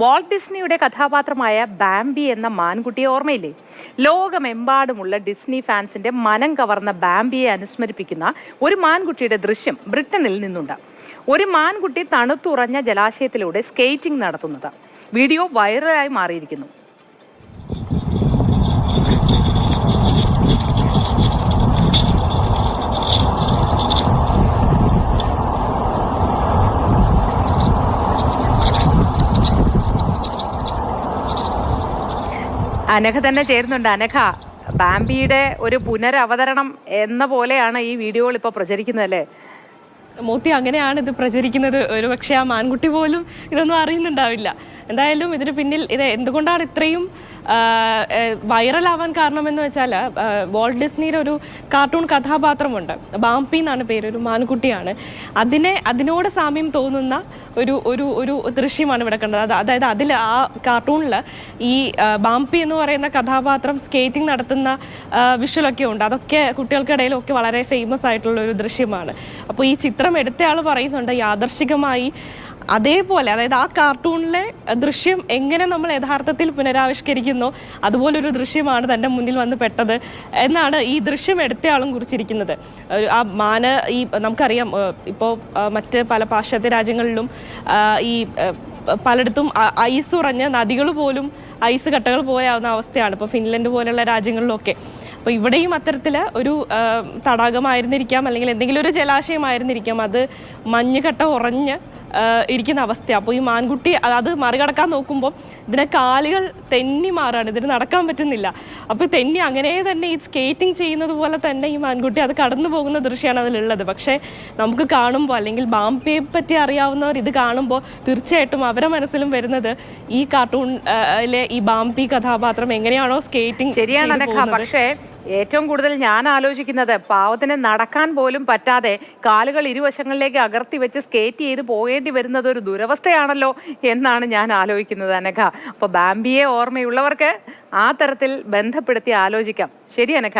Walt ഡിസ്നിയുടെ കഥാപാത്രമായ Bambie എന്ന മാൻകുട്ടിയെ ഓർമ്മയില്ലേ? ലോകമെമ്പാടുമുള്ള ഡിസ്നി ഫാൻസിന്റെ മനം കവർന്ന ബാംബിയെ അനുസ്മരിപ്പിക്കുന്ന ഒരു മാൻകുട്ടിയുടെ ദൃശ്യം ബ്രിട്ടനിൽ നിന്നുണ്ട്. ഒരു മാൻകുട്ടി തണുത്തുറഞ്ഞ ജലാശയത്തിലൂടെ സ്കേറ്റിംഗ് നടത്തുന്നത്. വീഡിയോ വൈറലായി മാറിയിരിക്കുന്നു. അനഘ തന്നെ ചേരുന്നുണ്ട്. അനഘ ബാംബിയുടെ ഒരു പുനരവതരണം എന്ന പോലെയാണ് ഈ വീഡിയോകൾ ഇപ്പോൾ പ്രചരിക്കുന്നത് അല്ലേ മോത്തി അങ്ങനെയാണ് ഇത് പ്രചരിക്കുന്നത്. ഒരു പക്ഷേ ആ മാൻകുട്ടി പോലും ഇതൊന്നും അറിയുന്നുണ്ടാവില്ല. എന്തായാലും ഇതിന് പിന്നിൽ ഇത് എന്തുകൊണ്ടാണ് ഇത്രയും വൈറലാവാൻ കാരണമെന്ന് വെച്ചാൽ വോൾട്ട് ഡിസ്നിയുടെ ഒരു കാർട്ടൂൺ കഥാപാത്രമുണ്ട്. ബാംപി എന്നാണ് പേര് ഒരു മാൻകുട്ടിയാണ്. അതിനെ അതിനോട് സാമ്യം തോന്നുന്ന ഒരു ഒരു ഒരു ദൃശ്യമാണ് ഇവിടെ കണ്ടത്. അത് അതായത് അതിൽ ആ കാർട്ടൂണിൽ ഈ ബാംപി എന്ന് പറയുന്ന കഥാപാത്രം സ്കേറ്റിംഗ് നടത്തുന്ന വിഷ്വലൊക്കെ ഉണ്ട്. അതൊക്കെ കുട്ടികൾക്കിടയിലൊക്കെ വളരെ ഫേമസ് ആയിട്ടുള്ള ഒരു ദൃശ്യമാണ്. അപ്പോൾ ഈ ചിത്രം എടുത്തയാൾ പറയുന്നുണ്ട് യാദർശികമായി അതേപോലെ അതായത് ആ കാർട്ടൂണിലെ ദൃശ്യം എങ്ങനെ നമ്മൾ യഥാർത്ഥത്തിൽ പുനരാവിഷ്കരിക്കുന്നു അതുപോലൊരു ദൃശ്യമാണ് തന്റെ മുന്നിൽ വന്ന് പെട്ടത് എന്നാണ് ഈ ദൃശ്യം എടുത്തയാളും കുറിച്ചിരിക്കുന്നത്. ആ മാന ഈ നമുക്കറിയാം ഇപ്പോൾ മറ്റ് പല പാശ്ചാത്യ രാജ്യങ്ങളിലും ഈ പലയിടത്തും ഐസ് ഉറഞ്ഞ് നദികൾ പോലും ഐസ് കട്ടകൾ പോയാവുന്ന അവസ്ഥയാണ് ഇപ്പോൾ ഫിൻലൻഡ് പോലെയുള്ള രാജ്യങ്ങളിലൊക്കെ. അപ്പോൾ ഇവിടെയും അത്തരത്തിൽ ഒരു തടാകമായിരുന്നിരിക്കാം അല്ലെങ്കിൽ എന്തെങ്കിലും ഒരു ജലാശയമായിരുന്നിരിക്കാം അത് മഞ്ഞുകട്ട ഉറഞ്ഞ് ഇരിക്കുന്ന അവസ്ഥ അപ്പോൾ ഈ മാൻകുട്ടി അത് മറികടക്കാൻ നോക്കുമ്പോൾ ഇതിനെ കാലുകൾ തെന്നി മാറാണ്. ഇതിന് നടക്കാൻ പറ്റുന്നില്ല. അപ്പോൾ തെന്നി അങ്ങനെ തന്നെ ഈ സ്കേറ്റിംഗ് ചെയ്യുന്നത് പോലെ തന്നെ ഈ മാൻകുട്ടി അത് കടന്നു പോകുന്ന ദൃശ്യമാണ് അതിലുള്ളത്. പക്ഷേ നമുക്ക് കാണുമ്പോൾ അല്ലെങ്കിൽ ബാംപയെ പറ്റി അറിയാവുന്നവർ ഇത് കാണുമ്പോൾ തീർച്ചയായിട്ടും അവരെ മനസ്സിലും വരുന്നത് ഈ കാർട്ടൂണിലെ ഈ ബാംപി കഥാപാത്രം എങ്ങനെയാണോ സ്കേറ്റിംഗ് ശരിയാണ് പക്ഷേ ഏറ്റവും കൂടുതൽ ഞാൻ ആലോചിക്കുന്നത് പാവത്തിന് നടക്കാൻ പോലും പറ്റാതെ കാലുകൾ ഇരുവശങ്ങളിലേക്ക് അകർത്തി വെച്ച് സ്കേറ്റ് ചെയ്ത് പോകേണ്ടി വരുന്നത് ഒരു ദുരവസ്ഥയാണല്ലോ എന്നാണ് ഞാൻ ആലോചിക്കുന്നത് അനഘ. അപ്പോൾ ബാംബിയെ ഓർമ്മയുള്ളവർക്ക് ആ തരത്തിൽ ബന്ധപ്പെടുത്തി ആലോചിക്കാം. ശരി അനഘ?